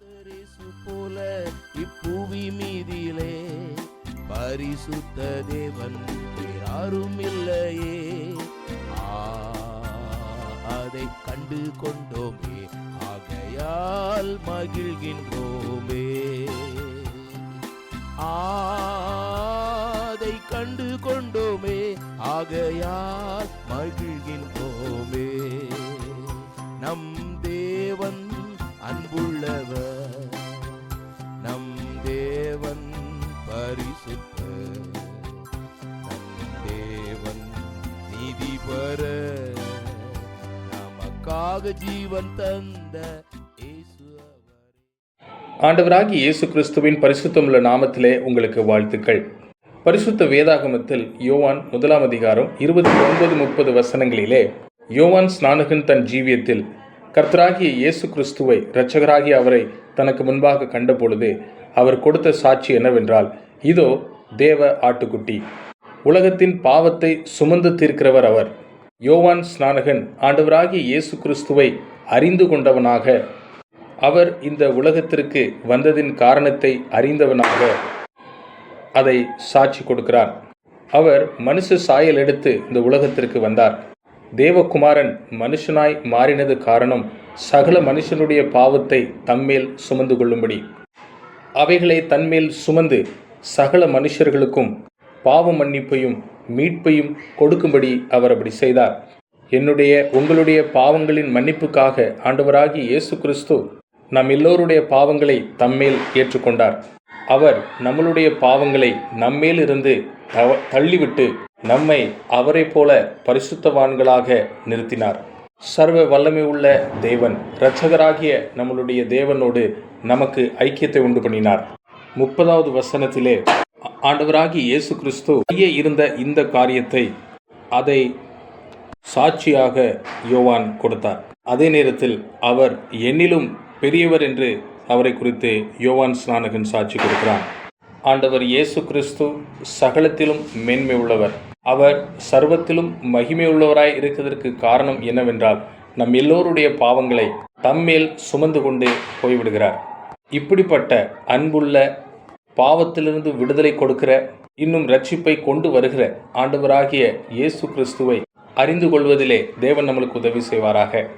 பரிசு போல இப்புவி மீதிலே. பரிசுத்த தேவன் யாரும் இல்லையே ஆ, அதை கண்டு கொண்டோமே ஆகையால் மகிழ்கின்றோமே. அதை கண்டு கொண்டோமே ஆகையால் மகிழ்கின்றோம். நமக்காக ஜீவன் தந்த ஆண்டவராகி இயேசு கிறிஸ்துவின் பரிசுத்தமுள்ள நாமத்திலே உங்களுக்கு வாழ்த்துக்கள். பரிசுத்த வேதாகமத்தில் யோவான் முதலாம் அதிகாரம் இருபத்தி ஒன்பது முப்பது வசனங்களிலே யோவான் ஸ்நானகன் தன் ஜீவியத்தில் கர்த்தராகிய இயேசு கிறிஸ்துவை இரட்சகராகிய அவரை தனக்கு முன்பாக கண்டபொழுது அவர் கொடுத்த சாட்சி என்னவென்றால் இதோ தேவ ஆட்டுக்குட்டி. உலகத்தின் பாவத்தை சுமந்து தீர்க்கிறவர் அவர். யோவான் ஸ்நானகன் ஆண்டவராகிய இயேசு கிறிஸ்துவை அறிந்து கொண்டவனாக. அவர் இந்த உலகத்திற்கு வந்ததின் காரணத்தை அறிந்தவனாக அதை சாட்சி கொடுக்கிறார். அவர் மனுஷ சாயல் எடுத்து இந்த உலகத்திற்கு வந்தார். தேவகுமாரன் மனுஷனாய் மாறினது காரணம் சகல மனுஷனுடைய பாவத்தை தம்மேல் சுமந்து கொள்ளும்படி. அவைகளை தன்மேல் சுமந்து சகல மனுஷர்களுக்கும் பாவ மன்னிப்பையும் மீட்பையும் கொடுக்கும்படி அவர் அப்படி செய்தார். என்னுடைய உங்களுடைய பாவங்களின் மன்னிப்புக்காக ஆண்டவராகி இயேசு கிறிஸ்து நம் எல்லோருடைய பாவங்களை தம்மேல் ஏற்றுக்கொண்டார். அவர் நம்மளுடைய பாவங்களை நம்மேல் இருந்து தவ- தள்ளிவிட்டு நம்மை அவரைப் போல பரிசுத்தவான்களாக நிறுத்தினார். சர்வ வல்லமை உள்ள தேவன் இரட்சகராகிய நம்மளுடைய தேவனோடு நமக்கு ஐக்கியத்தை உண்டு பண்ணினார். முப்பதாவது வசனத்திலே ஆண்டவராகி இயேசு கிறிஸ்து செய்ய இருந்த இந்த காரியத்தை அதை சாட்சியாக யோவான் கொடுத்தார். அதே நேரத்தில் அவர் என்னிலும் பெரியவர் என்று அவரை குறித்து யோவான் ஸ்நானகன் சாட்சி கொடுக்கிறான். ஆண்டவர் இயேசு கிறிஸ்து சகலத்திலும் மேன்மை உள்ளவர். அவர் சர்வத்திலும் மகிமை உள்ளவராய் இருக்கிறதற்கு காரணம் என்னவென்றால் நம் எல்லோருடைய பாவங்களை தம்மேல் சுமந்து கொண்டு போய்விடுகிறார். இப்படிப்பட்ட அன்புள்ள பாவத்திலிருந்து விடுதலை கொடுக்கிற இன்னும் ரட்சிப்பை கொண்டு வருகிற ஆண்டவராகிய இயேசு கிறிஸ்துவை அறிந்து கொள்வதிலே தேவன் நம்மளுக்கு உதவி செய்வாராக.